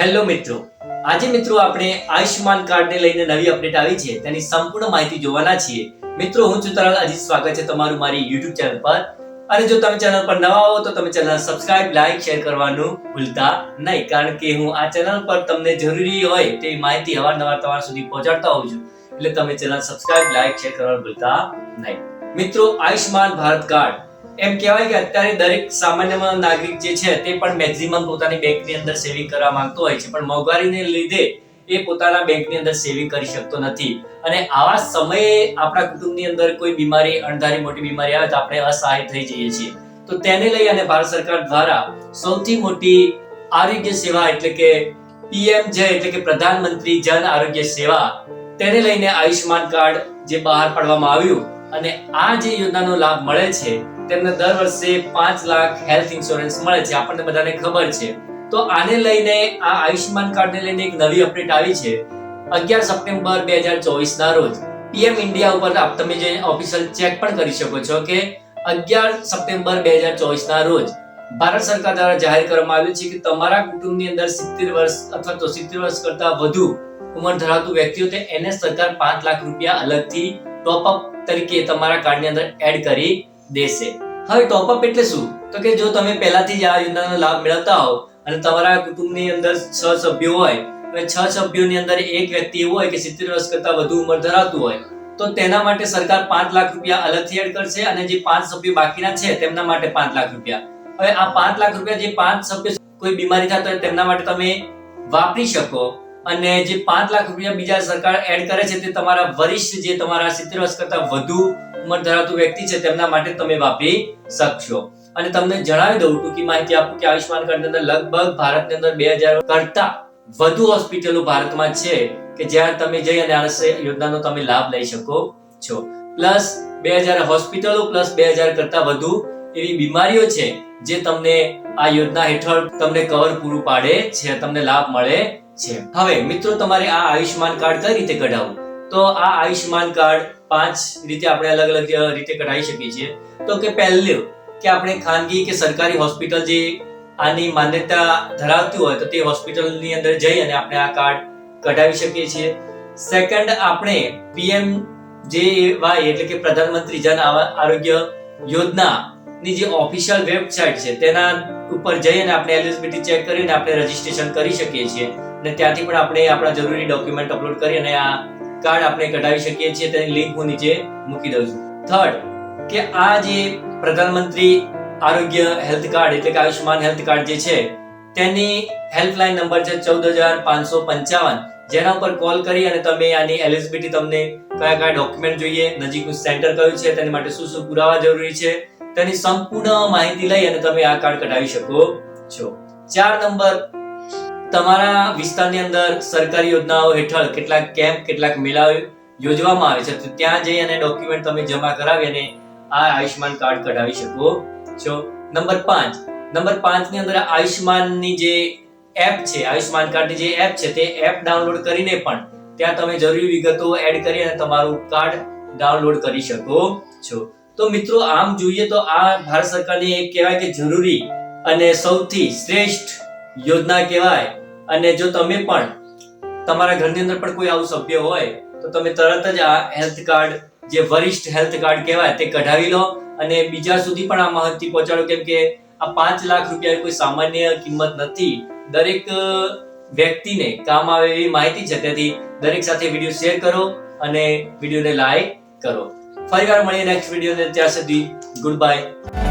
Hello મિત્રો. આજે મિત્રો આપણે આયુષ્યમાન કાર્ડને લઈને નવી અપડેટ આવી છે. તેની સંપૂર્ણ માહિતી જોવાના છીએ. મિત્રો, હું છું તરલ. અજીત સ્વાગત છે તમારું મારી યુટ્યુબ ચેનલ પર. અને જો તમે ચેનલ પર નવા હો તો તમે ચેનલ સબસ્ક્રાઇબ લાઈક શેર કરવાનું ભૂલતા નહીં. કારણ કે હું આ ચેનલ પર તમને જરૂરી હોય તે માહિતી અવારનવાર તમારા સુધી પહોંચાડતા હોઉં છું. એટલે તમે ચેનલ સબસ્ક્રાઇબ લાઈક શેર કરવાનું ભૂલતા નહીં. મિત્રો, આયુષ્યમાન ભારત કાર્ડ એમ કહેવાય કે અત્યારે દરેક સામાન્ય નાગરિક જે છે તે પણ મેક્સિમમ પોતાની બેંકની અંદર સેવિંગ કરવા માંગતો હોય છે. પણ મોંઘવારીને લીધે એ પોતાના બેંકની અંદર સેવિંગ કરી શકતો નથી. અને આવા સમયે આપણા કુટુંબની અંદર કોઈ બીમારી, અણધારી મોટી બીમારી આવે તો આપણે અસહાય થઈ જઈએ છીએ. તો તેને લઈ અને ભારત સરકાર દ્વારા સૌથી મોટી આરોગ્ય સેવા એટલે કે પીએમ જે એટલે કે પ્રધાનમંત્રી જન આરોગ્ય સેવા, તેને લઈને આયુષ્યમાન કાર્ડ જે બહાર પાડવામાં આવ્યું અને આ જે યોજનાનો લાભ મળે છે, તેમને દર વર્ષે પાંચ લાખ હેલ્થ ઇન્સ્યોરન્સ મળે છે, આપણને બધાને ખબર છે. તો આને લઈને, આ આયુષ્યમાન કાર્ડને લઈને એક નવી અપડેટ આવી છે. અગિયાર સપ્ટેમ્બર બે હજાર ચોવીસ ના રોજ, પીએમ ઇન્ડિયા ઉપર તમે જે ઓફિશિયલ ચેક પણ કરી શકો છો કે અગિયાર સપ્ટેમ્બર બે હજાર ચોવીસ ના રોજ, ભારત સરકાર દ્વારા જાહેર કરવામાં આવ્યું છે કે તમારા કુટુંબની અંદર સિત્તેર વર્ષ અથવા તો સિત્તેર વર્ષ કરતા વધુ ઉંમર ધરાવતું વ્યક્તિઓ, તે એને સરકાર પાંચ લાખ રૂપિયા અલગથી ટોપ અપ તરીકે તમારા કાર્ડની અંદર એડ કરી દેશે. હવે ટોપઅપ એટલે શું? તો કે જો તમે પહેલાથી જ આ યોજનાનો લાભ મેળવતા હો અને તમારા કુટુંબની અંદર છ સભ્યો હોય અને છ સભ્યોની અંદર એક વ્યક્તિ હોય કે સિત્તેર વર્ષ કરતા વધુ ઉંમર ધરાવતું હોય, તો તેના માટે સરકાર પાંચ લાખ રૂપિયા અલગથી એડ કરશે અને જે પાંચ સભ્યો બાકીના છે તેમના માટે પાંચ લાખ રૂપિયા. હવે આ પાંચ લાખ રૂપિયા જે પાંચ સભ્યો કોઈ બીમારી થતો હોય તેમના માટે તમે વાપરી શકો. અને જે પાંચ લાખ રૂપિયા બીજા સરકાર એડ કરે છે તે તમારા વરિષ્ઠ જે તમારા સિત્તેર વર્ષ કરતા વધુ ઉંમર ધરાવતું વ્યક્તિ છે તેમના માટે તમે વાપરી શકશો. અને તમને જણાવી દઉં ટૂંકી માહિતી આપું કે આયુષ્માન કાર્ડની અંદર લગભગ ભારતની અંદર બે હજાર કરતા વધુ હોસ્પિટલો ભારતમાં છે કે જ્યાં તમે જઈ અને આ યોજનાનો તમે લાભ લઈ શકો છો. પ્લસ બે હજાર હોસ્પિટલો પ્લસ બે હજાર કરતા વધુ એવી બીમારીઓ છે જે તમને આ યોજના હેઠળ તમને કવર પૂરું પાડે છે, તમને લાભ મળે છે. હવે મિત્રો, તમારે આ આયુષ્માન કાર્ડ કઈ રીતે કઢાવવું? તો આ આયુષ્માન કાર્ડ પાંચ રીતે આપણે અલગ અલગ રીતે કઢાવી શકીએ છીએ. તો કે પહેલું કે આપણે ખાનગી કે સરકારી હોસ્પિટલ જે આની માન્યતા ધરાવતી હોય, તો તે હોસ્પિટલની અંદર જઈ અને આપણે આ કાર્ડ કઢાવી શકીએ છીએ. સેકન્ડ, આપણે પીએમ જે વાય એટલે કે પ્રધાનમંત્રી જન આરોગ્ય યોજના ની જે ઓફિશિયલ વેબસાઇટ છે, તેના ઉપર જઈ અને આપણે એલિજિબિલિટી ચેક કરીને આપણે રજીસ્ટ્રેશન કરી શકીએ છીએ. અને ત્યાંથી પણ આપણે આપણા જરૂરી ડોક્યુમેન્ટ અપલોડ કરી અને આ કાર્ડ આપણે કઢાવી શકીએ છીએ. તેની લિંક હું નીચે મૂકી દઉં છું. થર્ડ કે આ જે પ્રધાનમંત્રી આરોગ્ય હેલ્થ કાર્ડ એટલે કે આયુષ્માન હેલ્થ કાર્ડ જે છે, તેની હેલ્પલાઇન નંબર છે ચૌદ હજાર પાંચસો પંચાવન. જેના ઉપર કોલ કરી અને તમે આની એલિજિબિલિટી તમને કયા કયા ડોક્યુમેન્ટ જોઈએ, નજીકનું સેન્ટર કયું છે, તેની માટે શું શું પુરાવા જરૂરી છે, તેની સંપૂર્ણ માહિતી લઈ અને તમે આ કાર્ડ કઢાવી શકો છો. ચાર નંબર તમારા વિસ્તારની અંદર સરકારી યોજનાઓ હેઠળ કેટલાક કેમ્પ, કેટલાક મેળાઓ યોજવામાં આવે છે. તો ત્યાં જઈ અને ડોક્યુમેન્ટ તમે જમા કરાવી અને આ આયુષ્માન કાર્ડ કઢાવી શકો છો. નંબર પાંચ. નંબર પાંચની અંદર આયુષ્માનની જે એપ છે આયુષ્માન કાર્ડની જે એપ છે, તે એપ ડાઉનલોડ કરીને પણ ત્યાં તમે જરૂરી વિગતો એડ કરી અને તમારું કાર્ડ ડાઉનલોડ કરી શકો છો. તો મિત્રો, આમ જોઈએ તો આ ભારત સરકારની એક કહેવાય કે જરૂરી અને સૌથી શ્રેષ્ઠ યોજના કહેવાય. અને જો તમે પણ તમારા ઘરની અંદર પણ કોઈ આવું સભ્ય હોય, તો તમે તરત જ આ હેલ્થ કાર્ડ જે વરિષ્ઠ હેલ્થ કાર્ડ કહેવાય, તે કઢાવી લો અને બીજા સુધી પણ આ માહિતી પહોંચાડો. કેમ કે આ પાંચ લાખ રૂપિયા કોઈ સામાન્ય કિંમત નથી. દરેક વ્યક્તિને કામ આવે એવી માહિતી છે તેથી દરેક સાથે વીડિયો શેર કરો અને વિડીયોને લાઈક કરો. ફરીવાર મળીએ નેક્સ્ટ વીડિયો ત્યાં સુધી ગુડ બાય